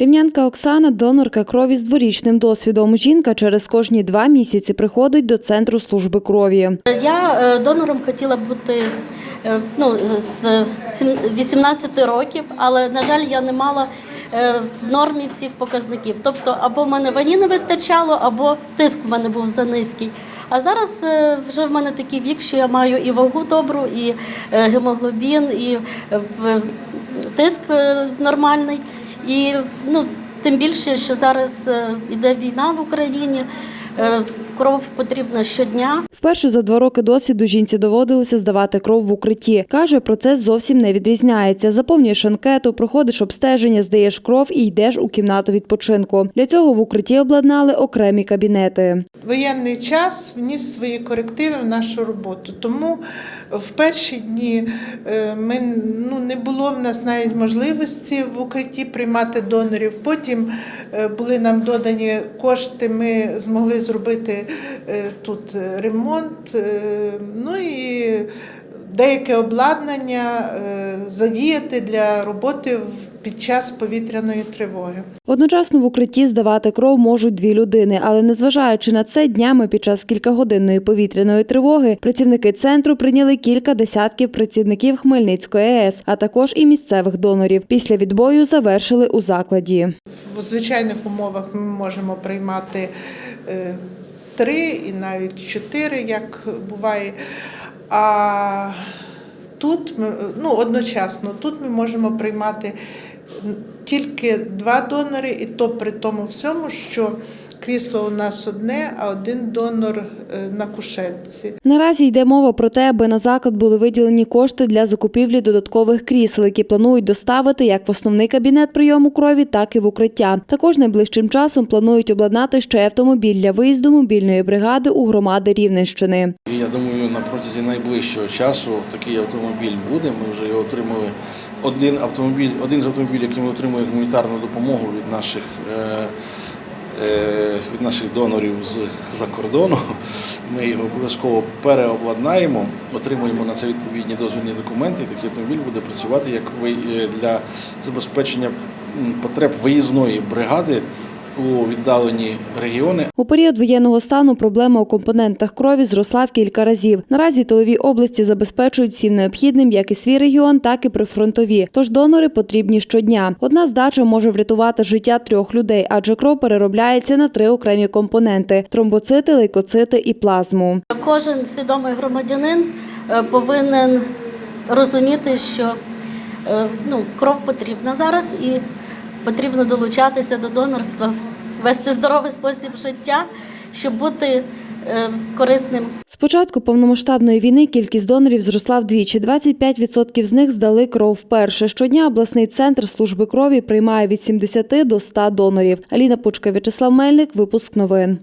Рівнянка Оксана донорка крові з дворічним досвідом. Жінка через кожні два місяці приходить до центру служби крові. Я е, донором хотіла бути е, ну, з сім- 18 років, але, на жаль, я не мала е, в нормі всіх показників. Тобто, або в мене ваги не вистачало, або тиск в мене був занизький. А зараз вже в мене такий вік, що я маю і вагу добру, і гемоглобін, і тиск нормальний. І ну, тим більше, що зараз е, іде війна в Україні, е, кров потрібна щодня. Вперше за два роки досвіду жінці доводилося здавати кров в укритті. Каже, процес зовсім не відрізняється. Заповнюєш анкету, проходиш обстеження, здаєш кров і йдеш у кімнату відпочинку. Для цього в укритті обладнали окремі кабінети. Воєнний час вніс свої корективи в нашу роботу. Тому в перші дні е, ми, ну, не було в нас навіть можливості в укритті приймати донорів. Потім е, були нам додані кошти, ми змогли зробити тут ремонт. е, Ну і деяке обладнання е, задіяти для роботи під час повітряної тривоги. Одночасно в укритті здавати кров можуть дві людини, але незважаючи на це, днями під час кількагодинної повітряної тривоги працівники центру прийняли кілька десятків працівників Хмельницької АЕС, а також і місцевих донорів. Після відбою завершили у закладі. В звичайних умовах ми можемо приймати е, три і навіть чотири, як буває. А тут ми ну, одночасно тут ми можемо приймати тільки два донори, і то при тому всьому, що крісло у нас одне, а один донор е, на кушетці. Наразі йде мова про те, аби на заклад були виділені кошти для закупівлі додаткових крісел, які планують доставити як в основний кабінет прийому крові, так і в укриття. Також найближчим часом планують обладнати ще й автомобіль для виїзду мобільної бригади у громади Рівненщини. Я думаю, на протязі найближчого часу такий автомобіль буде. Ми вже його отримали. Один автомобіль, один з автомобілів, який ми отримуємо гуманітарну допомогу від наших, е, від наших донорів з-за кордону. Ми його обов'язково переобладнаємо, отримуємо на це відповідні дозвільні документи. І такий автомобіль буде працювати як е, для забезпечення потреб виїзної бригади у віддалені регіони. У період воєнного стану проблема у компонентах крові зросла в кілька разів. Наразі тилові області забезпечують всім необхідним як і свій регіон, так і прифронтові. Тож донори потрібні щодня. Одна здача може врятувати життя трьох людей, адже кров переробляється на три окремі компоненти: тромбоцити, лейкоцити і плазму. Кожен свідомий громадянин е, повинен розуміти, що е, ну, кров потрібна зараз і потрібно долучатися до донорства, вести здоровий спосіб життя, щоб бути е, корисним З початку повномасштабної війни кількість донорів зросла вдвічі. 25% з них здали кров вперше. Щодня обласний центр служби крові приймає від 70 до 100 донорів. Аліна Пучка, В'ячеслав Мельник. Випуск новин.